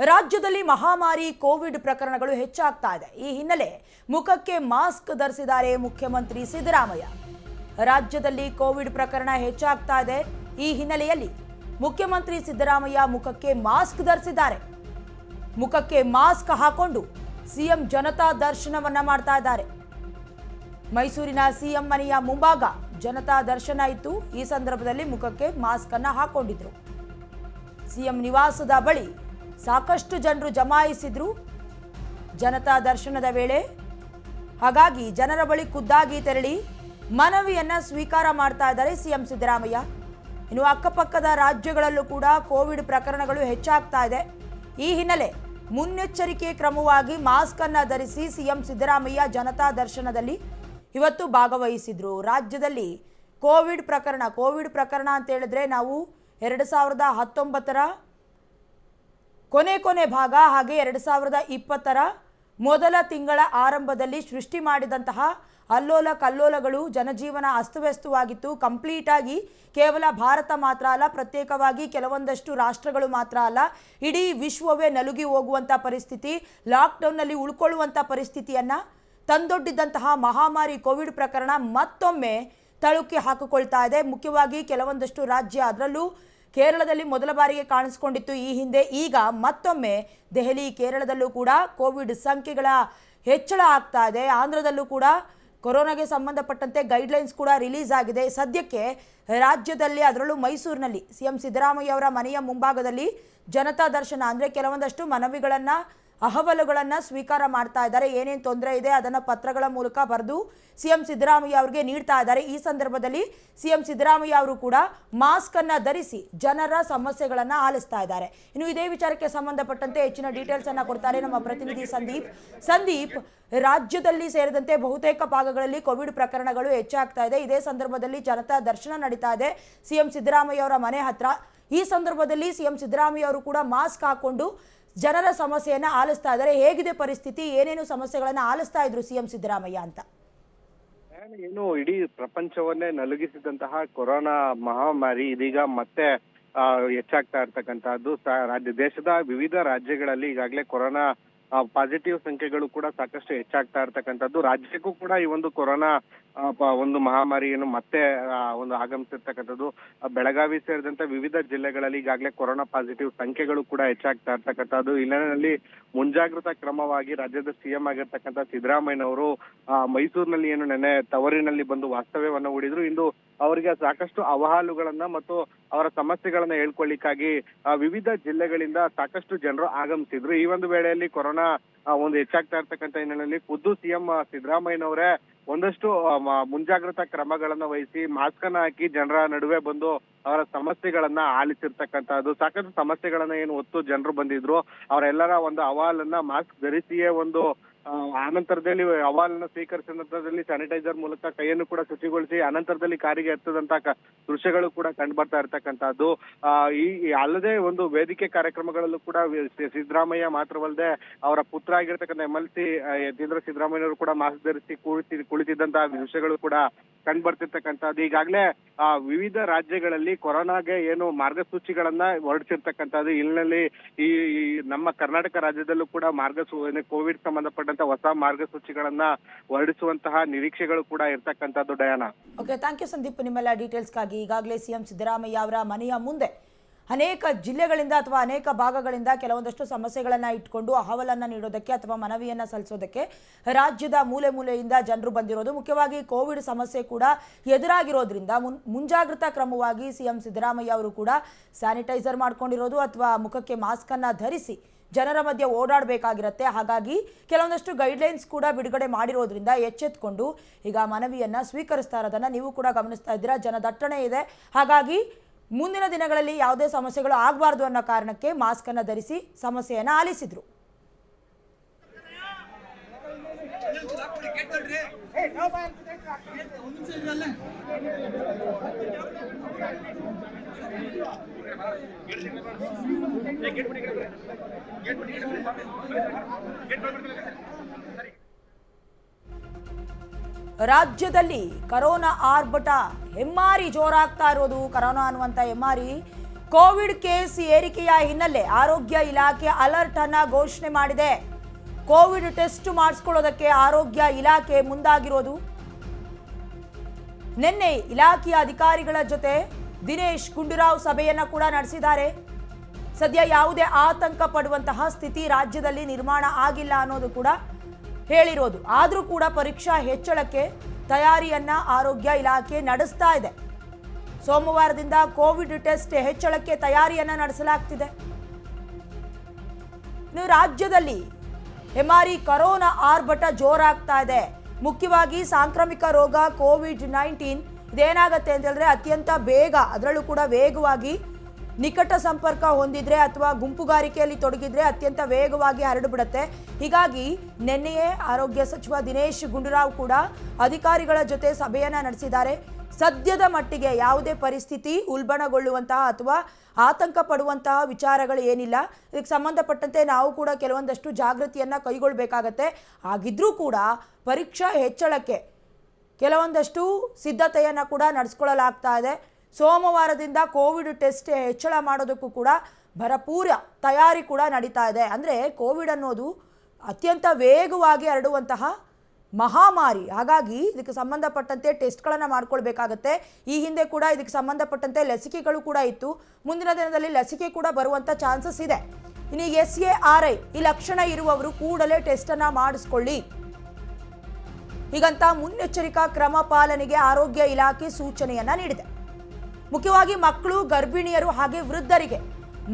ರಾಜ್ಯದಲ್ಲಿ ಮಹಾಮಾರಿ, ಕೋವಿಡ್ ಪ್ರಕರಣಗಳು ಹೆಚ್ಚಾಗ್ತಾ ಇದೆ. ಈ ಹಿನ್ನೆಲೆ ಮುಖಕ್ಕೆ ಮಾಸ್ಕ್ ಧರಿಸಿದ್ದಾರೆ ಮುಖ್ಯಮಂತ್ರಿ ಸಿದ್ದರಾಮಯ್ಯ. ರಾಜ್ಯದಲ್ಲಿ ಕೋವಿಡ್ ಪ್ರಕರಣ ಹೆಚ್ಚಾಗ್ತಾ ಇದೆ. ಈ ಹಿನ್ನೆಲೆಯಲ್ಲಿ ಮುಖ್ಯಮಂತ್ರಿ ಸಿದ್ದರಾಮಯ್ಯ ಮುಖಕ್ಕೆ ಮಾಸ್ಕ್ ಧರಿಸಿದ್ದಾರೆ. ಮುಖಕ್ಕೆ ಮಾಸ್ಕ್ ಹಾಕೊಂಡು ಸಿಎಂ ಜನತಾ ದರ್ಶನವನ್ನ ಮಾಡ್ತಾ ಇದ್ದಾರೆ. ಮೈಸೂರಿನ ಸಿಎಂ ಮನೆಯ ಮುಂಭಾಗ ಜನತಾ ದರ್ಶನ ಇತ್ತು. ಈ ಸಂದರ್ಭದಲ್ಲಿ ಮುಖಕ್ಕೆ ಮಾಸ್ಕ್ ಅನ್ನ ಹಾಕೊಂಡಿದ್ರು. ಸಿಎಂ ನಿವಾಸದ ಬಳಿ ಸಾಕಷ್ಟು ಜನರು ಜಮಾಯಿಸಿದ್ರು ಜನತಾ ದರ್ಶನದ ವೇಳೆ. ಹಾಗಾಗಿ ಜನರ ಬಳಿ ಖುದ್ದಾಗಿ ತೆರಳಿ ಮನವಿಯನ್ನು ಸ್ವೀಕಾರ ಮಾಡ್ತಾ ಇದ್ದಾರೆ ಸಿಎಂ ಸಿದ್ದರಾಮಯ್ಯ. ಇನ್ನು ಅಕ್ಕಪಕ್ಕದ ರಾಜ್ಯಗಳಲ್ಲೂ ಕೂಡ ಕೋವಿಡ್ ಪ್ರಕರಣಗಳು ಹೆಚ್ಚಾಗ್ತಾ ಇದೆ. ಈ ಹಿನ್ನೆಲೆ ಮುನ್ನೆಚ್ಚರಿಕೆ ಕ್ರಮವಾಗಿ ಮಾಸ್ಕ್ ಅನ್ನ ಧರಿಸಿ ಸಿಎಂ ಸಿದ್ದರಾಮಯ್ಯ ಜನತಾ ದರ್ಶನದಲ್ಲಿ ಇವತ್ತು ಭಾಗವಹಿಸಿದ್ರು. ರಾಜ್ಯದಲ್ಲಿ ಕೋವಿಡ್ ಪ್ರಕರಣ ಕೋವಿಡ್ ಪ್ರಕರಣ ಅಂತ ಹೇಳಿದ್ರೆ ನಾವು ಎರಡು ಸಾವಿರದ ಹತ್ತೊಂಬತ್ತರ ಕೊನೆ ಕೊನೆ ಭಾಗ ಹಾಗೆ ಎರಡು ಸಾವಿರದ ಇಪ್ಪತ್ತರ ಮೊದಲ ತಿಂಗಳ ಆರಂಭದಲ್ಲಿ ಸೃಷ್ಟಿ ಮಾಡಿದಂತಹ ಅಲ್ಲೋಲ ಕಲ್ಲೋಲಗಳು ಜನಜೀವನ ಅಸ್ತವ್ಯಸ್ತವಾಗಿತ್ತು. ಕಂಪ್ಲೀಟ್ ಆಗಿ ಕೇವಲ ಭಾರತ ಮಾತ್ರ ಅಲ್ಲ, ಪ್ರತ್ಯೇಕವಾಗಿ ಕೆಲವೊಂದಷ್ಟು ರಾಷ್ಟ್ರಗಳು ಮಾತ್ರ ಅಲ್ಲ, ಇಡೀ ವಿಶ್ವವೇ ನಲುಗಿ ಹೋಗುವಂಥ ಪರಿಸ್ಥಿತಿ, ಲಾಕ್ಡೌನ್ನಲ್ಲಿ ಉಳ್ಕೊಳ್ಳುವಂಥ ಪರಿಸ್ಥಿತಿಯನ್ನು ತಂದೊಡ್ಡಿದ್ದಂತಹ ಮಹಾಮಾರಿ ಕೋವಿಡ್ ಪ್ರಕರಣ ಮತ್ತೊಮ್ಮೆ ತಳುಕಿ ಹಾಕಿಕೊಳ್ತಾ ಇದೆ. ಮುಖ್ಯವಾಗಿ ಕೆಲವೊಂದಷ್ಟು ರಾಜ್ಯ ಅದರಲ್ಲೂ ಕೇರಳದಲ್ಲಿ ಮೊದಲ ಬಾರಿಗೆ ಕಾಣಿಸ್ಕೊಂಡಿತ್ತು ಈ ಹಿಂದೆ. ಈಗ ಮತ್ತೊಮ್ಮೆ ದೆಹಲಿ, ಕೇರಳದಲ್ಲೂ ಕೂಡ ಕೋವಿಡ್ ಸಂಖ್ಯೆಗಳ ಹೆಚ್ಚಳ ಆಗ್ತಾ ಇದೆ. ಆಂಧ್ರದಲ್ಲೂ ಕೂಡ ಕೊರೋನಾಗೆ ಸಂಬಂಧಪಟ್ಟಂತೆ ಗೈಡ್ಲೈನ್ಸ್ ಕೂಡ ರಿಲೀಸ್ ಆಗಿದೆ. ಸದ್ಯಕ್ಕೆ ರಾಜ್ಯದಲ್ಲಿ, ಅದರಲ್ಲೂ ಮೈಸೂರಿನಲ್ಲಿ ಸಿ ಎಂ ಸಿದ್ದರಾಮಯ್ಯ ಅವರ ಮನೆಯ ಮುಂಭಾಗದಲ್ಲಿ ಜನತಾ ದರ್ಶನ, ಅಂದರೆ ಕೆಲವೊಂದಷ್ಟು ಮನವಿಗಳನ್ನು ಅಹವಲುಗಳನ್ನು ಸ್ವೀಕಾರ ಮಾಡ್ತಾ ಇದ್ದಾರೆ. ಏನೇನು ತೊಂದರೆ ಇದೆ ಅದನ್ನು ಪತ್ರಗಳ ಮೂಲಕ ಬರೆದು ಸಿ ಎಂ ಸಿದ್ದರಾಮಯ್ಯ ಅವರಿಗೆ ನೀಡ್ತಾ ಇದ್ದಾರೆ. ಈ ಸಂದರ್ಭದಲ್ಲಿ ಸಿ ಎಂ ಸಿದ್ದರಾಮಯ್ಯ ಅವರು ಕೂಡ ಮಾಸ್ಕ್ ಅನ್ನ ಧರಿಸಿ ಜನರ ಸಮಸ್ಯೆಗಳನ್ನು ಆಲಿಸ್ತಾ ಇದ್ದಾರೆ. ಇನ್ನು ಇದೇ ವಿಚಾರಕ್ಕೆ ಸಂಬಂಧಪಟ್ಟಂತೆ ಹೆಚ್ಚಿನ ಡೀಟೇಲ್ಸ್ ಅನ್ನ ಕೊಡ್ತಾರೆ ನಮ್ಮ ಪ್ರತಿನಿಧಿ ಸಂದೀಪ್. ಸಂದೀಪ್, ರಾಜ್ಯದಲ್ಲಿ ಸೇರಿದಂತೆ ಬಹುತೇಕ ಭಾಗಗಳಲ್ಲಿ ಕೋವಿಡ್ ಪ್ರಕರಣಗಳು ಹೆಚ್ಚಾಗ್ತಾ ಇದೆ. ಇದೇ ಸಂದರ್ಭದಲ್ಲಿ ಜನತಾ ದರ್ಶನ ನಡೀತಾ ಇದೆ. ಸಿಎಂ ಸಿದ್ದರಾಮಯ್ಯ ಅವರ ಮನೆ ಹತ್ರ. ಈ ಸಂದರ್ಭದಲ್ಲಿ ಸಿಎಂ ಸಿದ್ದರಾಮಯ್ಯ ಅವರು ಕೂಡ ಮಾಸ್ಕ್ ಹಾಕೊಂಡು ಜನರ ಸಮಸ್ಯೆಯನ್ನ ಆಲಿಸ್ತಾ ಇದ್ದಾರೆ. ಹೇಗಿದೆ ಪರಿಸ್ಥಿತಿ? ಏನೇನು ಸಮಸ್ಯೆಗಳನ್ನ ಆಲಿಸ್ತಾ ಇದ್ರು ಸಿಎಂ ಸಿದ್ದರಾಮಯ್ಯ ಅಂತ? ಏನು ಇಡೀ ಪ್ರಪಂಚವನ್ನೇ ನಲುಗಿಸಿದಂತಹ ಕೊರೋನಾ ಮಹಾಮಾರಿ ಇದೀಗ ಮತ್ತೆ ಹೆಚ್ಚಾಗ್ತಾ ಇರ್ತಕ್ಕಂತಹದ್ದು ರಾಜ್ಯ, ದೇಶದ ವಿವಿಧ ರಾಜ್ಯಗಳಲ್ಲಿ ಈಗಾಗಲೇ ಕೊರೋನಾ ಪಾಸಿಟಿವ್ ಸಂಖ್ಯೆಗಳು ಕೂಡ ಸಾಕಷ್ಟು ಹೆಚ್ಚಾಗ್ತಾ ಇರ್ತಕ್ಕಂಥದ್ದು. ರಾಜ್ಯಕ್ಕೂ ಕೂಡ ಈ ಒಂದು ಕೊರೋನಾ ಒಂದು ಮಹಾಮಾರಿಯನ್ನು ಮತ್ತೆ ಒಂದು ಆಗಮಿಸಿರ್ತಕ್ಕಂಥದ್ದು. ಬೆಳಗಾವಿ ಸೇರಿದಂತೆ ವಿವಿಧ ಜಿಲ್ಲೆಗಳಲ್ಲಿ ಈಗಾಗಲೇ ಕೊರೋನಾ ಪಾಸಿಟಿವ್ ಸಂಖ್ಯೆಗಳು ಕೂಡ ಹೆಚ್ಚಾಗ್ತಾ ಇರ್ತಕ್ಕಂಥದ್ದು. ಹಿನ್ನೆಲೆಯಲ್ಲಿ ಮುಂಜಾಗ್ರತಾ ಕ್ರಮವಾಗಿ ರಾಜ್ಯದ ಸಿಎಂ ಆಗಿರ್ತಕ್ಕಂಥ ಸಿದ್ದರಾಮಯ್ಯನವರು ಮೈಸೂರಿನಲ್ಲಿ ಏನು ನೆನೆ ತವರಿನಲ್ಲಿ ಬಂದು ವಾಸ್ತವ್ಯವನ್ನ ಹೂಡಿದ್ರು. ಇಂದು ಅವರಿಗೆ ಸಾಕಷ್ಟು ಅಹವಾಲುಗಳನ್ನ ಮತ್ತು ಅವರ ಸಮಸ್ಯೆಗಳನ್ನ ಹೇಳ್ಕೊಳ್ಳಿಕ್ಕಾಗಿ ವಿವಿಧ ಜಿಲ್ಲೆಗಳಿಂದ ಸಾಕಷ್ಟು ಜನರು ಆಗಮಿಸಿದ್ರು. ಈ ಒಂದು ವೇಳೆಯಲ್ಲಿ ಕೊರೋನಾ ಒಂದು ಹೆಚ್ಚಾಗ್ತಾ ಇರ್ತಕ್ಕಂಥ ಹಿನ್ನೆಲೆಯಲ್ಲಿ ಖುದ್ದು ಸಿಎಂ ಸಿದ್ದರಾಮಯ್ಯನವರೇ ಒಂದಷ್ಟು ಮುಂಜಾಗ್ರತಾ ಕ್ರಮಗಳನ್ನ ವಹಿಸಿ ಮಾಸ್ಕ್ ಅನ್ನ ಹಾಕಿ ಜನರ ನಡುವೆ ಬಂದು ಅವರ ಸಮಸ್ಯೆಗಳನ್ನ ಆಲಿಸಿರ್ತಕ್ಕಂಥದ್ದು. ಸಾಕಷ್ಟು ಸಮಸ್ಯೆಗಳನ್ನ ಏನು ಹೊತ್ತು ಜನರು ಬಂದಿದ್ರು. ಅವರೆಲ್ಲರ ಒಂದು ಅಹವಾಲನ್ನ ಮಾಸ್ಕ್ ಧರಿಸಿಯೇ ಒಂದು ಆನಂತರದಲ್ಲಿ ಅಹವಾಲನ್ನ ಸ್ವೀಕರಿಸಿದ ನಂತರದಲ್ಲಿ ಸ್ಯಾನಿಟೈಸರ್ ಮೂಲಕ ಕೈಯನ್ನು ಕೂಡ ಶುಚಿಗೊಳಿಸಿ ಅನಂತರದಲ್ಲಿ ಕಾರಿಗೆ ಎತ್ತದಂತ ದೃಶ್ಯಗಳು ಕೂಡ ಕಂಡು ಬರ್ತಾ ಇರ್ತಕ್ಕಂಥದ್ದು ಈ ಅಲ್ಲದೆ ಒಂದು ವೇದಿಕೆ ಕಾರ್ಯಕ್ರಮಗಳಲ್ಲೂ ಕೂಡ ಸಿದ್ದರಾಮಯ್ಯ ಮಾತ್ರವಲ್ಲದೆ ಅವರ ಪುತ್ರ ಆಗಿರ್ತಕ್ಕಂಥ ಎಂ ಎಲ್ ಸಿ ಯತೀಂದ್ರ ಸಿದ್ದರಾಮಯ್ಯವರು ಕೂಡ ಮಾಸ್ಕ್ ಧರಿಸಿ ಕುಳಿತಿ ಕುಳಿತಿದ್ದಂತಹ ದೃಶ್ಯಗಳು ಕೂಡ ಕಂಡು ಬರ್ತಿರ್ತಕ್ಕಂಥದ್ದು ಈಗಾಗಲೇ ವಿವಿಧ ರಾಜ್ಯಗಳಲ್ಲಿ ಕೊರೋನಾಗೆ ಏನು ಮಾರ್ಗಸೂಚಿಗಳನ್ನ ಹೊರಡಿಸಿರ್ತಕ್ಕಂಥದ್ದು ಇಲ್ಲಿನಲ್ಲಿ ಈ ನಮ್ಮ ಕರ್ನಾಟಕ ರಾಜ್ಯದಲ್ಲೂ ಕೂಡ ಮಾರ್ಗಸೂ ಕೋವಿಡ್ ಸಂಬಂಧಪಟ್ಟಂತ ಹೊಸ ಮಾರ್ಗಸೂಚಿಗಳನ್ನ ಹೊರಡಿಸುವಂತಹ ನಿರೀಕ್ಷೆಗಳು ಕೂಡ ಇರ್ತಕ್ಕಂಥದ್ದು, Diana. Okay thank you Sandeep. ನಿಮ್ಮೆಲ್ಲ ಡೀಟೇಲ್ಸ್ಗಾಗಿ ಈಗಾಗಲೇ ಸಿಎಂ ಸಿದ್ದರಾಮಯ್ಯ ಅವರ ಮನೆಯ ಮುಂದೆ ಅನೇಕ ಜಿಲ್ಲೆಗಳಿಂದ ಅಥವಾ ಅನೇಕ ಭಾಗಗಳಿಂದ ಕೆಲವೊಂದಷ್ಟು ಸಮಸ್ಯೆಗಳನ್ನು ಇಟ್ಕೊಂಡು ಅಹವಲನ್ನು ನೀಡೋದಕ್ಕೆ ಅಥವಾ ಮನವಿಯನ್ನು ಸಲ್ಲಿಸೋದಕ್ಕೆ ರಾಜ್ಯದ ಮೂಲೆ ಮೂಲೆಯಿಂದ ಜನರು ಬಂದಿರೋದು. ಮುಖ್ಯವಾಗಿ ಕೋವಿಡ್ ಸಮಸ್ಯೆ ಕೂಡ ಎದುರಾಗಿರೋದ್ರಿಂದ ಮುನ್, ಮುಂಜಾಗ್ರತಾ ಕ್ರಮವಾಗಿ ಸಿಎಂ ಸಿದ್ದರಾಮಯ್ಯ ಅವರು ಕೂಡ ಸ್ಯಾನಿಟೈಸರ್ ಮಾಡ್ಕೊಂಡಿರೋದು ಅಥವಾ ಮುಖಕ್ಕೆ ಮಾಸ್ಕನ್ನು ಧರಿಸಿ ಜನರ ಮಧ್ಯೆ ಓಡಾಡಬೇಕಾಗಿರುತ್ತೆ. ಹಾಗಾಗಿ ಕೆಲವೊಂದಷ್ಟು ಗೈಡ್ಲೈನ್ಸ್ ಕೂಡ ಬಿಡುಗಡೆ ಮಾಡಿರೋದ್ರಿಂದ ಎಚ್ಚೆತ್ಕೊಂಡು ಈಗ ಮನವಿಯನ್ನು ಸ್ವೀಕರಿಸ್ತಾ ಇರೋದನ್ನು ನೀವು ಕೂಡ ಗಮನಿಸ್ತಾ ಇದ್ದೀರಾ? ಜನದಟ್ಟಣೆ ಇದೆ. ಹಾಗಾಗಿ ಮುಂದಿನ ದಿನಗಳಲ್ಲಿ ಯಾವುದೇ ಸಮಸ್ಯೆಗಳು ಆಗಬಾರ್ದು ಅನ್ನೋ ಕಾರಣಕ್ಕೆ ಮಾಸ್ಕ್ ಅನ್ನು ಧರಿಸಿ ಸಮಸ್ಯೆಯನ್ನು ಆಲಿಸಿದ್ರು. ರಾಜ್ಯದಲ್ಲಿ ಕರೋನಾ ಆರ್ಭಟ ಹೆಮ್ಮಾರಿ ಜೋರಾಗ್ತಾ ಇರೋದು, ಕರೋನಾ ಅನ್ನುವಂಥ ಹೆಮ್ಮಾರಿ. ಕೋವಿಡ್ ಕೇಸ್ ಏರಿಕೆಯ ಹಿನ್ನೆಲೆ ಆರೋಗ್ಯ ಇಲಾಖೆ ಅಲರ್ಟ್ ಅನ್ನ ಘೋಷಣೆ ಮಾಡಿದೆ. ಕೋವಿಡ್ ಟೆಸ್ಟ್ ಮಾಡಿಸ್ಕೊಳ್ಳೋದಕ್ಕೆ ಆರೋಗ್ಯ ಇಲಾಖೆ ಮುಂದಾಗಿರೋದು. ನಿನ್ನೆ ಇಲಾಖೆಯ ಅಧಿಕಾರಿಗಳ ಜೊತೆ ದಿನೇಶ್ ಗುಂಡೂರಾವ್ ಸಭೆಯನ್ನ ಕೂಡ ನಡೆಸಿದ್ದಾರೆ. ಸದ್ಯ ಯಾವುದೇ ಆತಂಕ ಪಡುವಂತಹ ಸ್ಥಿತಿ ರಾಜ್ಯದಲ್ಲಿ ನಿರ್ಮಾಣ ಆಗಿಲ್ಲ ಅನ್ನೋದು ಕೂಡ ಹೇಳಿರೋದು. ಆದರೂ ಕೂಡ ಪರೀಕ್ಷಾ ಹೆಚ್ಚಳಕ್ಕೆ ತಯಾರಿಯನ್ನ ಆರೋಗ್ಯ ಇಲಾಖೆ ನಡೆಸ್ತಾ ಇದೆ. ಸೋಮವಾರದಿಂದ ಕೋವಿಡ್ ಟೆಸ್ಟ್ ಹೆಚ್ಚಳಕ್ಕೆ ತಯಾರಿಯನ್ನ ನಡೆಸಲಾಗ್ತಿದೆ. ಇನ್ನು ರಾಜ್ಯದಲ್ಲಿ ಹೆಮಾರಿ ಕರೋನಾ ಆರ್ಭಟ ಜೋರಾಗ್ತಾ ಇದೆ. ಮುಖ್ಯವಾಗಿ ಸಾಂಕ್ರಾಮಿಕ ರೋಗ ಕೋವಿಡ್ ನೈನ್ಟೀನ್ ಇದೇನಾಗತ್ತೆ ಅಂತ ಹೇಳಿದ್ರೆ ಅತ್ಯಂತ ಬೇಗ, ಅದರಲ್ಲೂ ಕೂಡ ವೇಗವಾಗಿ ನಿಕಟ ಸಂಪರ್ಕ ಹೊಂದಿದ್ರೆ ಅಥವಾ ಗುಂಪುಗಾರಿಕೆಯಲ್ಲಿ ತೊಡಗಿದ್ರೆ ಅತ್ಯಂತ ವೇಗವಾಗಿ ಹರಡಿಬಿಡುತ್ತೆ ಹೀಗಾಗಿ ನಿನ್ನೆಯೇ ಆರೋಗ್ಯ ಸಚಿವ ದಿನೇಶ್ ಗುಂಡೂರಾವ್ ಕೂಡ ಅಧಿಕಾರಿಗಳ ಜೊತೆ ಸಭೆಯನ್ನ ನಡೆಸಿದ್ದಾರೆ. ಸದ್ಯದ ಮಟ್ಟಿಗೆ ಯಾವುದೇ ಪರಿಸ್ಥಿತಿ ಉಲ್ಬಣಗೊಳ್ಳುವಂತಹ ಅಥವಾ ಆತಂಕ ಪಡುವಂತಹ ವಿಚಾರಗಳು ಏನಿಲ್ಲ. ಇದಕ್ಕೆ ಸಂಬಂಧಪಟ್ಟಂತೆ ನಾವು ಕೂಡ ಕೆಲವೊಂದಷ್ಟು ಜಾಗೃತಿಯನ್ನು ಕೈಗೊಳ್ಳಬೇಕಾಗತ್ತೆ ಆಗಿದ್ರೂ ಕೂಡ ಪರೀಕ್ಷಾ ಹೆಚ್ಚಳಕ್ಕೆ ಕೆಲವೊಂದಷ್ಟು ಸಿದ್ಧತೆಯನ್ನು ಕೂಡ ನಡೆಸ್ಕೊಳ್ಳಲಾಗ್ತಾ ಇದೆ. ಸೋಮವಾರದಿಂದ ಕೋವಿಡ್ ಟೆಸ್ಟ್ ಹೆಚ್ಚಳ ಮಾಡೋದಕ್ಕೂ ಕೂಡ ಭರಪೂರ ತಯಾರಿ ಕೂಡ ನಡೀತಾ ಇದೆ. ಅಂದರೆ ಕೋವಿಡ್ ಅನ್ನೋದು ಅತ್ಯಂತ ವೇಗವಾಗಿ ಹರಡುವಂತಹ ಮಹಾಮಾರಿ. ಹಾಗಾಗಿ ಇದಕ್ಕೆ ಸಂಬಂಧಪಟ್ಟಂತೆ ಟೆಸ್ಟ್ಗಳನ್ನು ಮಾಡ್ಕೊಳ್ಬೇಕಾಗತ್ತೆ. ಈ ಹಿಂದೆ ಕೂಡ ಇದಕ್ಕೆ ಸಂಬಂಧಪಟ್ಟಂತೆ ಲಸಿಕೆಗಳು ಕೂಡ ಇತ್ತು. ಮುಂದಿನ ದಿನದಲ್ಲಿ ಲಸಿಕೆ ಕೂಡ ಬರುವಂಥ ಚಾನ್ಸಸ್ ಇದೆ. ಇನ್ನು ಎಸ್ ಎ ಆರ್ ಐ ಈ ಲಕ್ಷಣ ಇರುವವರು ಕೂಡಲೇ ಟೆಸ್ಟನ್ನು ಮಾಡಿಸ್ಕೊಳ್ಳಿ. ಹೀಗಂತ ಮುನ್ನೆಚ್ಚರಿಕಾ ಕ್ರಮ ಪಾಲನೆಗೆ ಆರೋಗ್ಯ ಇಲಾಖೆ ಸೂಚನೆಯನ್ನ ನೀಡಿದೆ. ಮುಖ್ಯವಾಗಿ ಮಕ್ಕಳು, ಗರ್ಭಿಣಿಯರು ಹಾಗೆ ವೃದ್ಧರಿಗೆ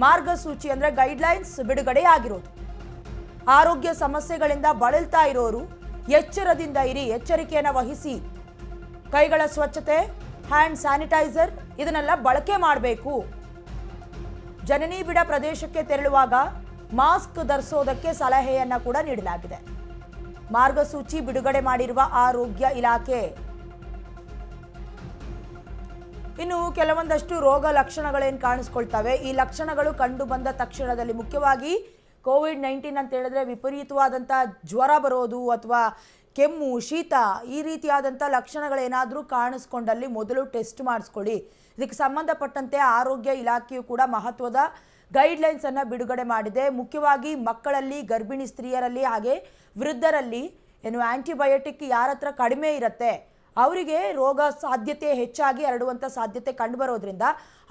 ಮಾರ್ಗಸೂಚಿ ಅಂದ್ರೆ ಗೈಡ್ಲೈನ್ಸ್ ಬಿಡುಗಡೆಯಾಗಿರೋದು ಆರೋಗ್ಯ ಸಮಸ್ಯೆಗಳಿಂದ ಬಳಲ್ತಾ ಇರೋರು ಎಚ್ಚರದಿಂದ ಇರಿ, ಎಚ್ಚರಿಕೆಯನ್ನು ವಹಿಸಿ. ಕೈಗಳ ಸ್ವಚ್ಛತೆ ಹ್ಯಾಂಡ್ ಸ್ಯಾನಿಟೈಸರ್ ಇದನ್ನೆಲ್ಲ ಬಳಕೆ ಮಾಡಬೇಕು. ಜನನಿ ಬಿಡ ಪ್ರದೇಶಕ್ಕೆ ತೆರಳುವಾಗ ಮಾಸ್ಕ್ ಧರಿಸೋದಕ್ಕೆ ಸಲಹೆಯನ್ನ ಕೂಡ ನೀಡಲಾಗಿದೆ. ಮಾರ್ಗಸೂಚಿ ಬಿಡುಗಡೆ ಮಾಡಿರುವ ಆರೋಗ್ಯ ಇಲಾಖೆ. ಇನ್ನು ಕೆಲವೊಂದಷ್ಟು ರೋಗ ಲಕ್ಷಣಗಳೇನು ಕಾಣಿಸ್ಕೊಳ್ತವೆ. ಈ ಲಕ್ಷಣಗಳು ಕಂಡು ಬಂದ ತಕ್ಷಣದಲ್ಲಿ ಮುಖ್ಯವಾಗಿ ಕೋವಿಡ್ ನೈನ್ಟೀನ್ ಅಂತ ಹೇಳಿದ್ರೆ ವಿಪರೀತವಾದಂಥ ಜ್ವರ ಬರೋದು ಅಥವಾ ಕೆಮ್ಮು, ಶೀತ ಈ ರೀತಿಯಾದಂಥ ಲಕ್ಷಣಗಳೇನಾದರೂ ಕಾಣಿಸ್ಕೊಂಡಲ್ಲಿ ಮೊದಲು ಟೆಸ್ಟ್ ಮಾಡಿಸ್ಕೊಳ್ಳಿ. ಇದಕ್ಕೆ ಸಂಬಂಧಪಟ್ಟಂತೆ ಆರೋಗ್ಯ ಇಲಾಖೆಯು ಕೂಡ ಮಹತ್ವದ ಗೈಡ್ಲೈನ್ಸ್ ಅನ್ನು ಬಿಡುಗಡೆ ಮಾಡಿದೆ. ಮುಖ್ಯವಾಗಿ ಮಕ್ಕಳಲ್ಲಿ, ಗರ್ಭಿಣಿ ಸ್ತ್ರೀಯರಲ್ಲಿ ಹಾಗೆ ವೃದ್ಧರಲ್ಲಿ ಏನು ಆ್ಯಂಟಿಬಯೋಟಿಕ್ ಯಾರ ಹತ್ರ ಕಡಿಮೆ ಇರುತ್ತೆ, ಅವರಿಗೆ ರೋಗ ಸಾಧ್ಯತೆ ಹೆಚ್ಚಾಗಿ ಹರಡುವಂಥ ಸಾಧ್ಯತೆ ಕಂಡುಬರೋದ್ರಿಂದ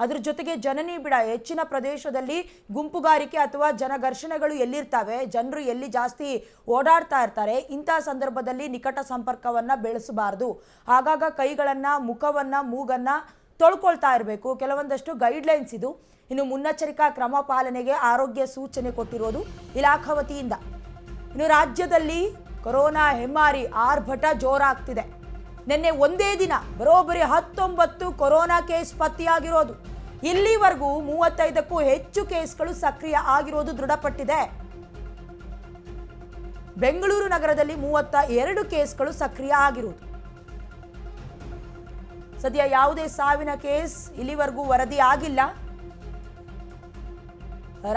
ಅದ್ರ ಜೊತೆಗೆ ಜನನಿ ಬಿಡ, ಹೆಚ್ಚಿನ ಪ್ರದೇಶದಲ್ಲಿ ಗುಂಪುಗಾರಿಕೆ ಅಥವಾ ಜನಘರ್ಷಣೆಗಳು ಎಲ್ಲಿರ್ತವೆ, ಜನರು ಎಲ್ಲಿ ಜಾಸ್ತಿ ಓಡಾಡ್ತಾ ಇರ್ತಾರೆ, ಇಂಥ ಸಂದರ್ಭದಲ್ಲಿ ನಿಕಟ ಸಂಪರ್ಕವನ್ನು ಬೆಳೆಸಬಾರ್ದು. ಆಗಾಗ ಕೈಗಳನ್ನು, ಮುಖವನ್ನು, ಮೂಗನ್ನು ತೊಳ್ಕೊಳ್ತಾ ಇರಬೇಕು. ಕೆಲವೊಂದಷ್ಟು ಗೈಡ್ಲೈನ್ಸ್ ಇದು. ಇನ್ನು ಮುನ್ನೆಚ್ಚರಿಕಾ ಕ್ರಮ ಪಾಲನೆಗೆ ಆರೋಗ್ಯ ಸೂಚನೆ ಕೊಟ್ಟಿರೋದು ಇಲಾಖಾ ವತಿಯಿಂದ. ಇನ್ನು ರಾಜ್ಯದಲ್ಲಿ ಕೊರೋನಾ ಹೆಮ್ಮಾರಿ ಆರ್ಭಟ ಜೋರಾಗ್ತಿದೆ. ನಿನ್ನೆ ಒಂದೇ ದಿನ ಬರೋಬ್ಬರಿ ಹತ್ತೊಂಬತ್ತು ಕೊರೋನಾ ಕೇಸ್ ಪತ್ತೆಯಾಗಿರೋದು. ಇಲ್ಲಿವರೆಗೂ ಮೂವತ್ತೈದಕ್ಕೂ ಹೆಚ್ಚು ಕೇಸ್ಗಳು ಸಕ್ರಿಯ ಆಗಿರೋದು ದೃಢಪಟ್ಟಿದೆ. ಬೆಂಗಳೂರು ನಗರದಲ್ಲಿ ಮೂವತ್ತ ಎರಡು ಕೇಸ್ಗಳು ಸಕ್ರಿಯ ಆಗಿರುವುದು ಸದ್ಯ ಯಾವುದೇ ಸಾವಿನ ಕೇಸ್ ಇಲ್ಲಿವರೆಗೂ ವರದಿ ಆಗಿಲ್ಲ.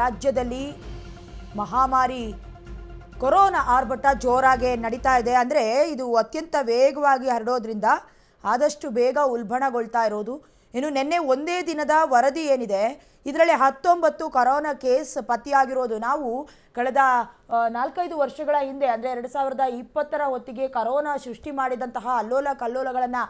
ರಾಜ್ಯದಲ್ಲಿ ಮಹಾಮಾರಿ ಕೊರೋನಾ ಆರ್ಭಟ ಜೋರಾಗಿ ನಡೀತಾ ಇದೆ ಅಂದರೆ ಇದು ಅತ್ಯಂತ ವೇಗವಾಗಿ ಹರಡೋದ್ರಿಂದ ಆದಷ್ಟು ಬೇಗ ಉಲ್ಬಣಗೊಳ್ತಾ ಇರೋದು. ಇನ್ನು ನಿನ್ನೆ ಒಂದೇ ದಿನದ ವರದಿ ಏನಿದೆ, ಇದರಲ್ಲಿ ಹತ್ತೊಂಬತ್ತು ಕೊರೋನಾ ಕೇಸ್ ಪತ್ತೆಯಾಗಿರೋದು. ನಾವು ಕಳೆದ ನಾಲ್ಕೈದು ವರ್ಷಗಳ ಹಿಂದೆ, ಅಂದರೆ ಎರಡು ಸಾವಿರದ ಇಪ್ಪತ್ತರ ಹೊತ್ತಿಗೆ ಕರೋನಾ ಸೃಷ್ಟಿ ಮಾಡಿದಂತಹ ಅಲ್ಲೋಲ ಕಲ್ಲೋಲಗಳನ್ನು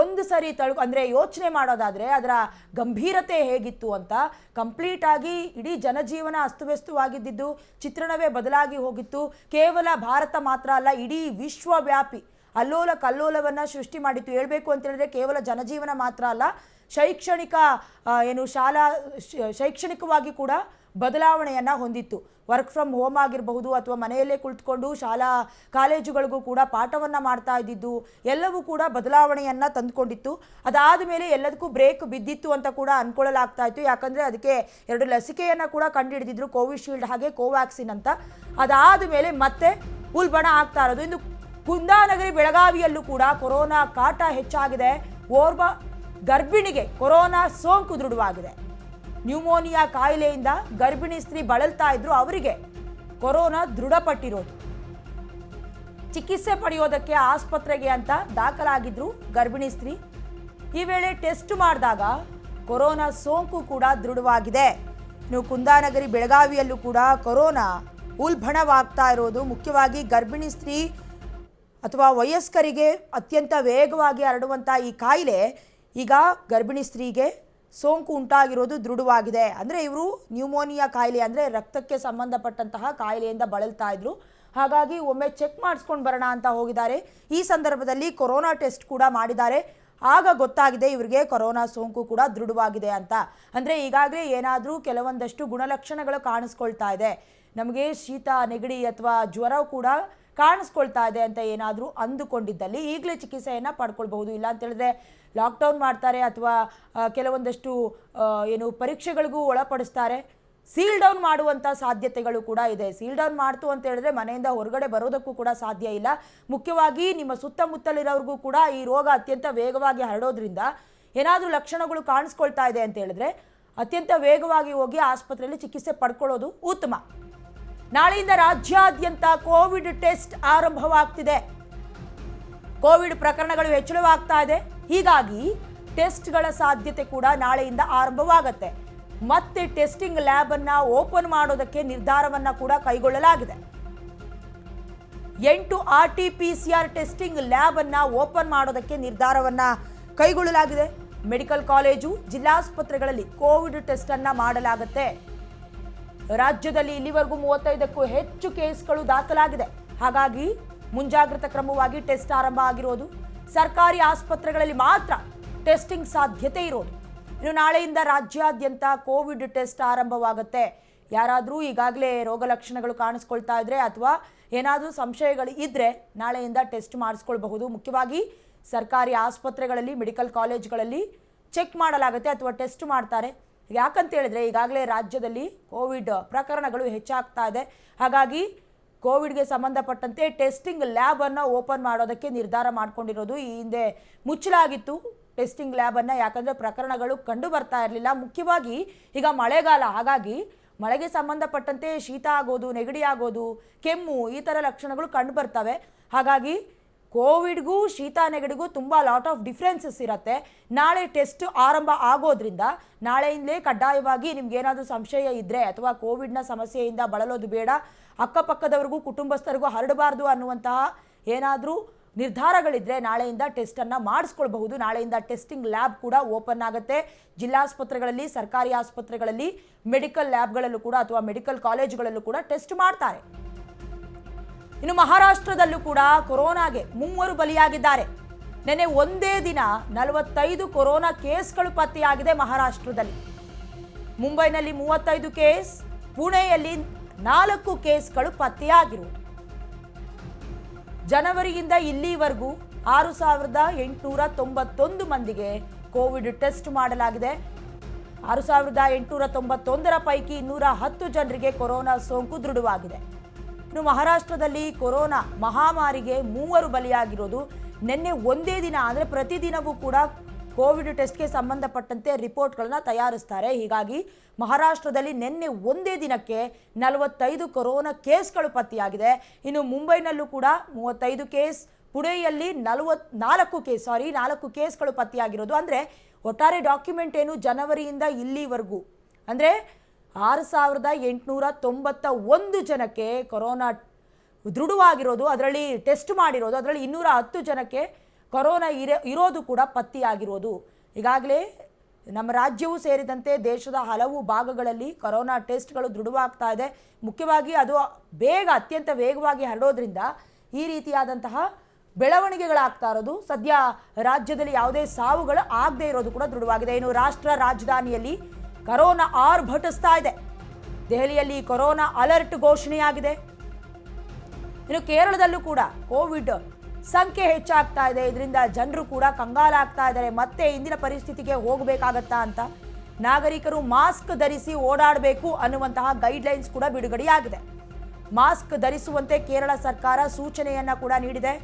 ಒಂದು ಸರಿ ತಳ್ ಅಂದರೆ ಯೋಚನೆ ಮಾಡೋದಾದರೆ ಅದರ ಗಂಭೀರತೆ ಹೇಗಿತ್ತು ಅಂತ ಕಂಪ್ಲೀಟಾಗಿ ಇಡೀ ಜನಜೀವನ ಅಸ್ತವ್ಯಸ್ತವಾಗಿದ್ದಿದ್ದು, ಚಿತ್ರಣವೇ ಬದಲಾಗಿ ಹೋಗಿತ್ತು. ಕೇವಲ ಭಾರತ ಮಾತ್ರ ಅಲ್ಲ, ಇಡೀ ವಿಶ್ವವ್ಯಾಪಿ ಅಲ್ಲೋಲ ಕಲ್ಲೋಲವನ್ನು ಸೃಷ್ಟಿ ಮಾಡಿತ್ತು. ಹೇಳಬೇಕು ಅಂತ ಹೇಳಿದ್ರೆ ಕೇವಲ ಜನಜೀವನ ಮಾತ್ರ ಅಲ್ಲ, ಶೈಕ್ಷಣಿಕ ಏನು ಶಾಲಾ ಶೈಕ್ಷಣಿಕವಾಗಿ ಕೂಡ ಬದಲಾವಣೆಯನ್ನು ಹೊಂದಿತ್ತು. ವರ್ಕ್ ಫ್ರಮ್ ಹೋಮ್ ಆಗಿರಬಹುದು ಅಥವಾ ಮನೆಯಲ್ಲೇ ಕುಳಿತುಕೊಂಡು ಶಾಲಾ, ಕಾಲೇಜುಗಳಿಗೂ ಕೂಡ ಪಾಠವನ್ನು ಮಾಡ್ತಾ ಇದ್ದಿದ್ದು, ಎಲ್ಲವೂ ಕೂಡ ಬದಲಾವಣೆಯನ್ನು ತಂದುಕೊಂಡಿತ್ತು. ಅದಾದ ಮೇಲೆ ಎಲ್ಲದಕ್ಕೂ ಬ್ರೇಕ್ ಬಿದ್ದಿತ್ತು ಅಂತ ಕೂಡ ಅನ್ಕೊಳ್ಳಲಾಗ್ತಾ ಇತ್ತು. ಯಾಕಂದರೆ ಅದಕ್ಕೆ ಎರಡು ಲಸಿಕೆಯನ್ನು ಕೂಡ ಕಂಡುಹಿಡಿದಿದ್ರು ಕೋವಿಶೀಲ್ಡ್ ಹಾಗೆ ಕೋವ್ಯಾಕ್ಸಿನ್ ಅಂತ. ಅದಾದ ಮೇಲೆ ಮತ್ತೆ ಉಲ್ಬಣ ಆಗ್ತಾ ಇರೋದು. ಇನ್ನು ಕುಂದಾನಗರಿ ಬೆಳಗಾವಿಯಲ್ಲೂ ಕೂಡ ಕೊರೋನಾ ಕಾಟ ಹೆಚ್ಚಾಗಿದೆ. ಓರ್ವ ಗರ್ಭಿಣಿಗೆ ಕೊರೋನಾ ಸೋಂಕು ದೃಢವಾಗಿದೆ. ನ್ಯೂಮೋನಿಯಾ ಕಾಯಿಲೆಯಿಂದ ಗರ್ಭಿಣಿ ಸ್ತ್ರೀ ಬಳಲ್ತಾ ಇದ್ರು ಅವರಿಗೆ ಕೊರೋನಾ ದೃಢಪಟ್ಟಿರೋದು. ಚಿಕಿತ್ಸೆ ಪಡೆಯೋದಕ್ಕೆ ಆಸ್ಪತ್ರೆಗೆ ಅಂತ ದಾಖಲಾಗಿದ್ರು ಗರ್ಭಿಣಿ ಸ್ತ್ರೀ. ಈ ವೇಳೆ ಟೆಸ್ಟ್ ಮಾಡಿದಾಗ ಕೊರೋನಾ ಸೋಂಕು ಕೂಡ ದೃಢವಾಗಿದೆ. ಇನ್ನು ಕುಂದಾನಗರಿ ಬೆಳಗಾವಿಯಲ್ಲೂ ಕೂಡ ಕೊರೋನಾ ಉಲ್ಬಣವಾಗ್ತಾ ಇರೋದು. ಮುಖ್ಯವಾಗಿ ಗರ್ಭಿಣಿ ಸ್ತ್ರೀ ಅಥವಾ ವಯಸ್ಕರಿಗೆ ಅತ್ಯಂತ ವೇಗವಾಗಿ ಹರಡುವಂಥ ಈ ಕಾಯಿಲೆ ಈಗ ಗರ್ಭಿಣಿ ಸ್ತ್ರೀಗೆ ಸೋಂಕು ಉಂಟಾಗಿರೋದು ದೃಢವಾಗಿದೆ. ಅಂದರೆ ಇವರು ನ್ಯೂಮೋನಿಯಾ ಕಾಯಿಲೆ ಅಂದರೆ ರಕ್ತಕ್ಕೆ ಸಂಬಂಧಪಟ್ಟಂತಹ ಕಾಯಿಲೆಯಿಂದ ಬಳಲ್ತಾ ಇದ್ರು. ಹಾಗಾಗಿ ಒಮ್ಮೆ ಚೆಕ್ ಮಾಡಿಸ್ಕೊಂಡು ಬರೋಣ ಅಂತ ಹೋಗಿದ್ದಾರೆ. ಈ ಸಂದರ್ಭದಲ್ಲಿ ಕೊರೋನಾ ಟೆಸ್ಟ್ ಕೂಡ ಮಾಡಿದ್ದಾರೆ. ಆಗ ಗೊತ್ತಾಗಿದೆ ಇವರಿಗೆ ಕೊರೋನಾ ಸೋಂಕು ಕೂಡ ದೃಢವಾಗಿದೆ ಅಂತ. ಅಂದರೆ ಈಗಾಗಲೇ ಏನಾದರೂ ಕೆಲವೊಂದಷ್ಟು ಗುಣಲಕ್ಷಣಗಳು ಕಾಣಿಸ್ಕೊಳ್ತಾ ಇದೆ. ನಮಗೆ ಶೀತ, ನೆಗಡಿ ಅಥವಾ ಜ್ವರ ಕೂಡ ಕಾಣಿಸ್ಕೊಳ್ತಾ ಇದೆ ಅಂತ ಏನಾದರೂ ಅಂದುಕೊಂಡಿದ್ದಲ್ಲಿ ಈಗಲೇ ಚಿಕಿತ್ಸೆಯನ್ನು ಪಡ್ಕೊಳ್ಬಹುದು. ಇಲ್ಲ ಅಂತೇಳಿದ್ರೆ ಲಾಕ್ಡೌನ್ ಮಾಡ್ತಾರೆ ಅಥವಾ ಕೆಲವೊಂದಷ್ಟು ಏನು ಪರೀಕ್ಷೆಗಳಿಗೂ ಒಳಪಡಿಸ್ತಾರೆ. ಸೀಲ್ ಡೌನ್ ಮಾಡುವಂಥ ಸಾಧ್ಯತೆಗಳು ಕೂಡ ಇದೆ. ಸೀಲ್ ಡೌನ್ ಮಾಡ್ತು ಅಂತ ಹೇಳಿದ್ರೆ ಮನೆಯಿಂದ ಹೊರಗಡೆ ಬರೋದಕ್ಕೂ ಕೂಡ ಸಾಧ್ಯ ಇಲ್ಲ. ಮುಖ್ಯವಾಗಿ ನಿಮ್ಮ ಸುತ್ತಮುತ್ತಲಿರೋರಿಗೂ ಕೂಡ ಈ ರೋಗ ಅತ್ಯಂತ ವೇಗವಾಗಿ ಹರಡೋದ್ರಿಂದ ಏನಾದರೂ ಲಕ್ಷಣಗಳು ಕಾಣಿಸ್ಕೊಳ್ತಾ ಇದೆ ಅಂತ ಹೇಳಿದ್ರೆ ಅತ್ಯಂತ ವೇಗವಾಗಿ ಹೋಗಿ ಆಸ್ಪತ್ರೆಯಲ್ಲಿ ಚಿಕಿತ್ಸೆ ಪಡ್ಕೊಳ್ಳೋದು ಉತ್ತಮ. ನಾಳೆಯಿಂದ ರಾಜ್ಯಾದ್ಯಂತ ಕೋವಿಡ್ ಟೆಸ್ಟ್ ಆರಂಭವಾಗ್ತಿದೆ. ಕೋವಿಡ್ ಪ್ರಕರಣಗಳು ಹೆಚ್ಚಳವಾಗ್ತಾ ಇದೆ. ಹೀಗಾಗಿ ಟೆಸ್ಟ್ಗಳ ಸಾಧ್ಯತೆ ಕೂಡ ನಾಳೆಯಿಂದ ಆರಂಭವಾಗುತ್ತೆ. ಮತ್ತೆ ಟೆಸ್ಟಿಂಗ್ ಲ್ಯಾಬ್ ಅನ್ನ ಓಪನ್ ಮಾಡೋದಕ್ಕೆ ನಿರ್ಧಾರವನ್ನ ಕೂಡ ಕೈಗೊಳ್ಳಲಾಗಿದೆ. ಎಂಟು R T P C R testing lab ಅನ್ನ ಓಪನ್ ಮಾಡೋದಕ್ಕೆ ನಿರ್ಧಾರವನ್ನ ಕೈಗೊಳ್ಳಲಾಗಿದೆ. ಮೆಡಿಕಲ್ ಕಾಲೇಜು, ಜಿಲ್ಲಾಸ್ಪತ್ರೆಗಳಲ್ಲಿ ಕೋವಿಡ್ ಟೆಸ್ಟ್ ಅನ್ನ ಮಾಡಲಾಗುತ್ತೆ. ರಾಜ್ಯದಲ್ಲಿ ಇಲ್ಲಿವರೆಗೂ ಮೂವತ್ತೈದಕ್ಕೂ ಹೆಚ್ಚು ಕೇಸ್ಗಳು ದಾಖಲಾಗಿದೆ. ಹಾಗಾಗಿ ಮುಂಜಾಗ್ರತಾ ಕ್ರಮವಾಗಿ ಟೆಸ್ಟ್ ಆರಂಭ ಆಗಿರೋದು. ಸರ್ಕಾರಿ ಆಸ್ಪತ್ರೆಗಳಲ್ಲಿ ಮಾತ್ರ ಟೆಸ್ಟಿಂಗ್ ಸಾಧ್ಯತೆ ಇರೋದು. ಇನ್ನು ನಾಳೆಯಿಂದ ರಾಜ್ಯಾದ್ಯಂತ ಕೋವಿಡ್ ಟೆಸ್ಟ್ ಆರಂಭವಾಗುತ್ತೆ. ಯಾರಾದರೂ ಈಗಾಗಲೇ ರೋಗ ಲಕ್ಷಣಗಳು ಕಾಣಿಸ್ಕೊಳ್ತಾ ಇದ್ರೆ ಅಥವಾ ಏನಾದರೂ ಸಂಶಯಗಳು ಇದ್ದರೆ ನಾಳೆಯಿಂದ ಟೆಸ್ಟ್ ಮಾಡಿಸ್ಕೊಳ್ಬಹುದು. ಮುಖ್ಯವಾಗಿ ಸರ್ಕಾರಿ ಆಸ್ಪತ್ರೆಗಳಲ್ಲಿ, ಮೆಡಿಕಲ್ ಕಾಲೇಜ್ಗಳಲ್ಲಿ ಚೆಕ್ ಮಾಡಲಾಗುತ್ತೆ ಅಥವಾ ಟೆಸ್ಟ್ ಮಾಡ್ತಾರೆ. ಯಾಕಂತ ಹೇಳಿದ್ರೆ ಈಗಾಗಲೇ ರಾಜ್ಯದಲ್ಲಿ ಕೋವಿಡ್ ಪ್ರಕರಣಗಳು ಹೆಚ್ಚಾಗ್ತಾ ಇದೆ. ಹಾಗಾಗಿ ಕೋವಿಡ್ಗೆ ಸಂಬಂಧಪಟ್ಟಂತೆ ಟೆಸ್ಟಿಂಗ್ ಲ್ಯಾಬನ್ನು ಓಪನ್ ಮಾಡೋದಕ್ಕೆ ನಿರ್ಧಾರ ಮಾಡ್ಕೊಂಡಿರೋದು ಈ ಹಿಂದೆ ಮುಚ್ಚಲಾಗಿತ್ತು. ಟೆಸ್ಟಿಂಗ್ ಲ್ಯಾಬನ್ನು, ಯಾಕಂದರೆ ಪ್ರಕರಣಗಳು ಕಂಡು ಬರ್ತಾ ಇರಲಿಲ್ಲ. ಮುಖ್ಯವಾಗಿ ಈಗ ಮಳೆಗಾಲ, ಹಾಗಾಗಿ ಮಳೆಗೆ ಸಂಬಂಧಪಟ್ಟಂತೆ ಶೀತ ಆಗೋದು, ನೆಗಡಿ ಆಗೋದು, ಕೆಮ್ಮು ಈ ಥರ ಲಕ್ಷಣಗಳು ಕಂಡು ಬರ್ತವೆ. ಹಾಗಾಗಿ ಕೋವಿಡ್ಗೂ ಶೀತ ನೆಗಡಿಗೂ ತುಂಬ ಲಾಟ್ ಆಫ್ ಡಿಫ್ರೆನ್ಸಸ್ ಇರುತ್ತೆ. ನಾಳೆ ಟೆಸ್ಟ್ ಆರಂಭ ಆಗೋದ್ರಿಂದ ನಾಳೆಯಿಂದಲೇ ಕಡ್ಡಾಯವಾಗಿ ನಿಮ್ಗೇನಾದರೂ ಸಂಶಯ ಇದ್ದರೆ ಅಥವಾ ಕೋವಿಡ್ನ ಸಮಸ್ಯೆಯಿಂದ ಬಳಲೋದು ಬೇಡ, ಅಕ್ಕಪಕ್ಕದವ್ರಿಗೂ ಕುಟುಂಬಸ್ಥರಿಗೂ ಹರಡಬಾರ್ದು ಅನ್ನುವಂತಹ ಏನಾದರೂ ನಿರ್ಧಾರಗಳಿದ್ರೆ ನಾಳೆಯಿಂದ ಟೆಸ್ಟನ್ನು ಮಾಡಿಸ್ಕೊಳ್ಬಹುದು. ನಾಳೆಯಿಂದ ಟೆಸ್ಟಿಂಗ್ ಲ್ಯಾಬ್ ಕೂಡ ಓಪನ್ ಆಗುತ್ತೆ. ಜಿಲ್ಲಾಸ್ಪತ್ರೆಗಳಲ್ಲಿ, ಸರ್ಕಾರಿ ಆಸ್ಪತ್ರೆಗಳಲ್ಲಿ ಮೆಡಿಕಲ್ ಲ್ಯಾಬ್ಗಳಲ್ಲೂ ಕೂಡ ಅಥವಾ ಮೆಡಿಕಲ್ ಕಾಲೇಜುಗಳಲ್ಲೂ ಕೂಡ ಟೆಸ್ಟ್ ಮಾಡ್ತಾರೆ. ಇನ್ನು ಮಹಾರಾಷ್ಟ್ರದಲ್ಲೂ ಕೂಡ ಕೊರೋನಾಗೆ ಮೂವರು ಬಲಿಯಾಗಿದ್ದಾರೆ. ನೆನೆ ಒಂದೇ ದಿನ ನಲವತ್ತೈದು ಕೊರೋನಾ ಕೇಸ್ಗಳು ಪತ್ತೆಯಾಗಿದೆ ಮಹಾರಾಷ್ಟ್ರದಲ್ಲಿ. ಮುಂಬೈನಲ್ಲಿ ಮೂವತ್ತೈದು ಕೇಸ್, ಪುಣೆಯಲ್ಲಿ ನಾಲ್ಕು ಕೇಸ್ಗಳು ಪತ್ತೆಯಾಗಿರುವುದು. ಜನವರಿಯಿಂದ ಇಲ್ಲಿವರೆಗೂ ಆರು ಸಾವಿರದ ಎಂಟುನೂರ ತೊಂಬತ್ತೊಂದು ಮಂದಿಗೆ ಕೋವಿಡ್ ಟೆಸ್ಟ್ ಮಾಡಲಾಗಿದೆ. ಆರು ಸಾವಿರದ ಎಂಟುನೂರ ತೊಂಬತ್ತೊಂದರ ಪೈಕಿ ಇನ್ನೂರ ಹತ್ತು ಜನರಿಗೆ ಕೊರೋನಾ ಸೋಂಕು ದೃಢವಾಗಿದೆ. ಇನ್ನು ಮಹಾರಾಷ್ಟ್ರದಲ್ಲಿ ಕೊರೋನಾ ಮಹಾಮಾರಿಗೆ ಮೂವರು ಬಲಿಯಾಗಿರೋದು ನಿನ್ನೆ ಒಂದೇ ದಿನ, ಅಂದರೆ ಪ್ರತಿದಿನವೂ ಕೂಡ ಕೋವಿಡ್ ಟೆಸ್ಟ್ಗೆ ಸಂಬಂಧಪಟ್ಟಂತೆ ರಿಪೋರ್ಟ್ಗಳನ್ನು ತಯಾರಿಸ್ತಾರೆ. ಹೀಗಾಗಿ ಮಹಾರಾಷ್ಟ್ರದಲ್ಲಿ ನಿನ್ನೆ ಒಂದೇ ದಿನಕ್ಕೆ ನಲವತ್ತೈದು ಕೊರೋನಾ ಕೇಸ್ಗಳು ಪತ್ತೆಯಾಗಿದೆ. ಇನ್ನು ಮುಂಬೈನಲ್ಲೂ ಕೂಡ ಮೂವತ್ತೈದು ಕೇಸ್, ಪುಣೆಯಲ್ಲಿ ನಲವತ್ ನಾಲ್ಕು ಕೇಸ್, ಸಾರಿ, ನಾಲ್ಕು ಕೇಸ್ಗಳು ಪತ್ತೆಯಾಗಿರೋದು. ಅಂದರೆ ಒಟ್ಟಾರೆ ಡಾಕ್ಯುಮೆಂಟ್ ಏನು ಜನವರಿಯಿಂದ ಇಲ್ಲಿವರೆಗೂ? ಅಂದರೆ ಆರು ಸಾವಿರದ ಎಂಟುನೂರ ತೊಂಬತ್ತ ಒಂದು ಜನಕ್ಕೆ ಕೊರೋನಾ ದೃಢವಾಗಿರೋದು, ಅದರಲ್ಲಿ ಟೆಸ್ಟ್ ಮಾಡಿರೋದು, ಅದರಲ್ಲಿ ಇನ್ನೂರ ಹತ್ತು ಜನಕ್ಕೆ ಕೊರೋನಾ ಇರೋ, ಇರೋದು ಕೂಡ ಪತ್ತೆಯಾಗಿರೋದು. ಈಗಾಗಲೇ ನಮ್ಮ ರಾಜ್ಯವೂ ಸೇರಿದಂತೆ ದೇಶದ ಹಲವು ಭಾಗಗಳಲ್ಲಿ ಕೊರೋನಾ ಟೆಸ್ಟ್ಗಳು ದೃಢವಾಗ್ತಾ ಇದೆ. ಮುಖ್ಯವಾಗಿ ಅದು ಬೇಗ, ಅತ್ಯಂತ ವೇಗವಾಗಿ ಹರಡೋದ್ರಿಂದ ಈ ರೀತಿಯಾದಂತಹ ಬೆಳವಣಿಗೆಗಳಾಗ್ತಾ ಇರೋದು. ಸದ್ಯ ರಾಜ್ಯದಲ್ಲಿ ಯಾವುದೇ ಸಾವುಗಳು ಆಗದೇ ಇರೋದು ಕೂಡ ದೃಢವಾಗಿದೆ. ಇನ್ನು ರಾಷ್ಟ್ರ ರಾಜಧಾನಿಯಲ್ಲಿ ಕರೋನಾ ಆರ್ಭಟಿಸ್ತಾ ಇದೆ. ದೆಹಲಿಯಲ್ಲಿ ಕೊರೋನಾ ಅಲರ್ಟ್ ಘೋಷಣೆಯಾಗಿದೆ. ಇನ್ನು ಕೇರಳದಲ್ಲೂ ಕೂಡ ಕೋವಿಡ್ ಸಂಖ್ಯೆ ಹೆಚ್ಚಾಗ್ತಾ ಇದೆ. ಇದರಿಂದ ಜನರು ಕೂಡ ಕಂಗಾಲಾಗ್ತಾ ಇದ್ದಾರೆ. ಮತ್ತೆ ಇಂದಿನ ಪರಿಸ್ಥಿತಿಗೆ ಹೋಗಬೇಕಾಗತ್ತಾ ಅಂತ ನಾಗರಿಕರು ಮಾಸ್ಕ್ ಧರಿಸಿ ಓಡಾಡಬೇಕು ಅನ್ನುವಂತಹ ಗೈಡ್ಲೈನ್ಸ್ ಕೂಡ ಬಿಡುಗಡೆಯಾಗಿದೆ. ಮಾಸ್ಕ್ ಧರಿಸುವಂತೆ ಕೇರಳ ಸರ್ಕಾರ ಸೂಚನೆಯನ್ನ ಕೂಡ ನೀಡಿದೆ.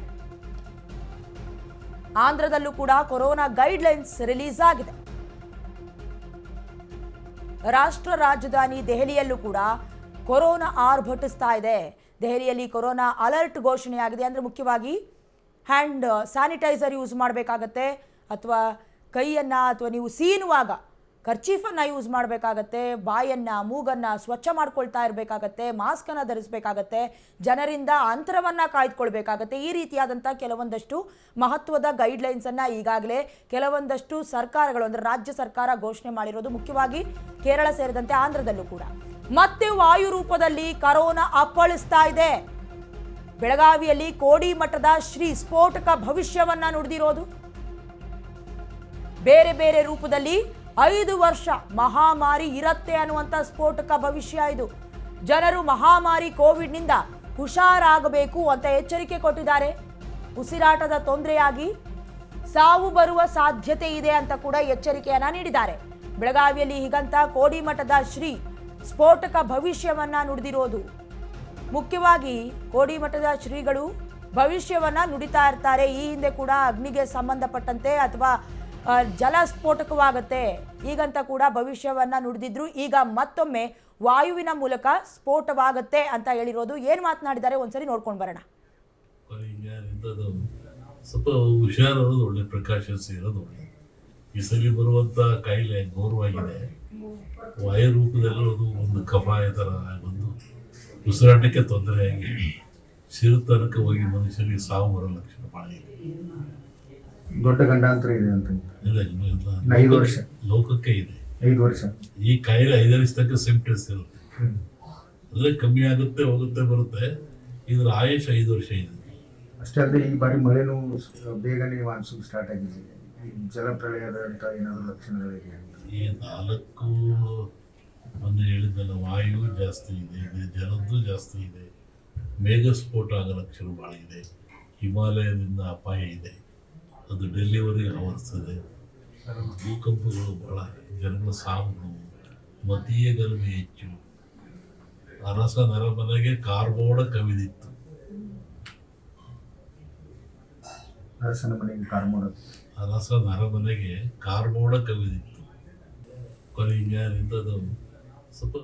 ಆಂಧ್ರದಲ್ಲೂ ಕೂಡ ಕೊರೋನಾ ಗೈಡ್ಲೈನ್ಸ್ ರಿಲೀಸ್ ಆಗಿದೆ. ರಾಷ್ಟ್ರ ರಾಜಧಾನಿ ದೆಹಲಿಯಲ್ಲೂ ಕೂಡ ಕೊರೋನಾ ಆರ್ಭಟಿಸ್ತಾ ಇದೆ. ದೆಹಲಿಯಲ್ಲಿ ಕೊರೋನಾ ಅಲರ್ಟ್ ಘೋಷಣೆಯಾಗಿದೆ. ಅಂದರೆ ಮುಖ್ಯವಾಗಿ ಹ್ಯಾಂಡ್ ಸ್ಯಾನಿಟೈಸರ್ ಯೂಸ್ ಮಾಡಬೇಕಾಗತ್ತೆ. ಅಥವಾ ಕೈಯನ್ನು ಅಥವಾ ನೀವು ಸೀನುವಾಗ ಖರ್ಚೀಫನ್ನು ಯೂಸ್ ಮಾಡಬೇಕಾಗತ್ತೆ, ಬಾಯನ್ನು, ಮೂಗನ್ನು ಸ್ವಚ್ಛ ಮಾಡ್ಕೊಳ್ತಾ ಇರಬೇಕಾಗತ್ತೆ, ಮಾಸ್ಕನ್ನು ಧರಿಸಬೇಕಾಗತ್ತೆ, ಜನರಿಂದ ಅಂತರವನ್ನು ಕಾಯ್ದುಕೊಳ್ಬೇಕಾಗತ್ತೆ. ಈ ರೀತಿಯಾದಂಥ ಕೆಲವೊಂದಷ್ಟು ಮಹತ್ವದ ಗೈಡ್ಲೈನ್ಸನ್ನು ಈಗಾಗಲೇ ಕೆಲವೊಂದಷ್ಟು ಸರ್ಕಾರಗಳು, ಅಂದರೆ ರಾಜ್ಯ ಸರ್ಕಾರ ಘೋಷಣೆ ಮಾಡಿರೋದು ಮುಖ್ಯವಾಗಿ ಕೇರಳ ಸೇರಿದಂತೆ ಆಂಧ್ರದಲ್ಲೂ ಕೂಡ. ಮತ್ತೆ ವಾಯು ರೂಪದಲ್ಲಿ ಕರೋನಾ ಅಪ್ಪಳಿಸ್ತಾ ಇದೆ. ಬೆಳಗಾವಿಯಲ್ಲಿ ಕೋಡಿ ಮಠದ ಶ್ರೀ ಸ್ಫೋಟಕ ಭವಿಷ್ಯವನ್ನ ನುಡಿದಿರೋದು. ಬೇರೆ ಬೇರೆ ರೂಪದಲ್ಲಿ ಐದು ವರ್ಷ ಮಹಾಮಾರಿ ಇರತ್ತೆ ಅನ್ನುವಂಥ ಸ್ಫೋಟಕ ಭವಿಷ್ಯ ಇದು. ಜನರು ಮಹಾಮಾರಿ ಕೋವಿಡ್ನಿಂದ ಹುಷಾರಾಗಬೇಕು ಅಂತ ಎಚ್ಚರಿಕೆ ಕೊಟ್ಟಿದ್ದಾರೆ. ಉಸಿರಾಟದ ತೊಂದರೆಯಾಗಿ ಸಾವು ಬರುವ ಸಾಧ್ಯತೆ ಇದೆ ಅಂತ ಕೂಡ ಎಚ್ಚರಿಕೆಯನ್ನ ನೀಡಿದ್ದಾರೆ. ಬೆಳಗಾವಿಯಲ್ಲಿ ಹೀಗಂತ ಕೋಡಿಮಠದ ಶ್ರೀ ಸ್ಫೋಟಕ ಭವಿಷ್ಯವನ್ನ ನುಡಿದಿರೋದು. ಮುಖ್ಯವಾಗಿ ಕೋಡಿಮಠದ ಶ್ರೀಗಳು ಭವಿಷ್ಯವನ್ನ ನುಡಿತಾ ಇರ್ತಾರೆ. ಈ ಹಿಂದೆ ಕೂಡ ಅಗ್ನಿಗೆ ಸಂಬಂಧಪಟ್ಟಂತೆ ಅಥವಾ ಜಲ ಸ್ಫೋಟಕವಾಗುತ್ತೆ ಈಗಂತ ಕೂಡ ಭವಿಷ್ಯವನ್ನ ನುಡಿದಿದ್ರು. ಈಗ ಮತ್ತೊಮ್ಮೆ ವಾಯುವಿನ ಮೂಲಕ ಸ್ಫೋಟವಾಗುತ್ತೆ ಅಂತ ಹೇಳಿರೋದು. ಏನ್ ಮಾತನಾಡಿದ್ದಾರೆ ಒಂದ್ಸರಿ ನೋಡ್ಕೊಂಡು ಬರೋಣ. ಸ್ವಲ್ಪ ಹುಷಾರದು ಒಳ್ಳೆ ಇರೋದು ಒಳ್ಳೆ. ಈ ಸಲ ಬರುವಂಥ ಕಾಯಿಲೆ ಘೋರವಾಗಿದೆ. ವಾಯು ರೂಪದಲ್ಲಿ ಒಂದು ಕಫಾಯ ಥರ ಬಂದು ಉಸಿರಾಟಕ್ಕೆ ತೊಂದರೆಯಾಗಿ ಸಿರುತನಕ ಹೋಗಿ ಮನುಷ್ಯರಿಗೆ ಸಾವು ಬರೋ ಲಕ್ಷಣ ದೊಡ್ಡ ಗಂಡಾಂತರ ಇದೆ ಅಂತ ಇಲ್ಲ. ಐದು ವರ್ಷ. ಲೋಕಕ್ಕೆ ಇದೆ. ಐದು ವರ್ಷ. ಈ ಕಾಯಿಲೆ ಐದರಿಸ್ತಕ್ಕ ಸಿಂಪ್ಟಮ್ಸ್ ಇರುತ್ತೆ. ಅಂದರೆ ಕಮ್ಮಿ ಆಗುತ್ತೆ ಹೋಗುತ್ತೆ ಬರುತ್ತೆ. ಇದರ ಆಯುಷ್ ಐದು ವರ್ಷ ಇದೆ. ಅಷ್ಟೇ ಅಲ್ಲದೆ ಈ ಬಾರಿ ಮಳೆನೂ ಬೇಗನೆ ಮಾನ್ಸೂನ್ ಸ್ಟಾರ್ಟ್ ಆಗಿದೆ. ಜಲಪ್ರಳಯದಂತ ಏನಾದರೂ ಲಕ್ಷಣಗಳಿದೆ ಈ ನಾಲ್ಕು ಮೊನ್ನೆ ಹೇಳಿದ್ದಲ್ಲ ವಾಯು ಜಾಸ್ತಿ ಇದೆ ಇದೆ ಜಲದ್ದು ಜಾಸ್ತಿ ಇದೆ. ಮೇಘಸ್ಫೋಟ ಆಗೋ ಲಕ್ಷಣ ಭಾಳ ಇದೆ. ಹಿಮಾಲಯದಿಂದ ಅಪಾಯ ಇದೆ. ಅದು ಡೆಲಿವರಿ ಆವರಿಸ್ತದೆ ಭೂಕಂಪಗಳು ಭಾಳ ಜನ್ಮ ಸಾವು ನೋವು ಮತೀಯ ಗರ್ಭೆ ಹೆಚ್ಚು. ಅರಸ ನರಮನೆಗೆ ಕಾರ್ಬೋಡ ಕವಿದಿತ್ತು. ಅರಸನ ಮನೆಗೆ ಕಾರ್ ಮಾಡೋದು ಅರಸ ನರಮನೆಗೆ ಕಾರ್ಬೋಡ ಕವಿದಿತ್ತು. ಕೊನೆಗೆ ಇಂಥದ್ದು ಸ್ವಲ್ಪ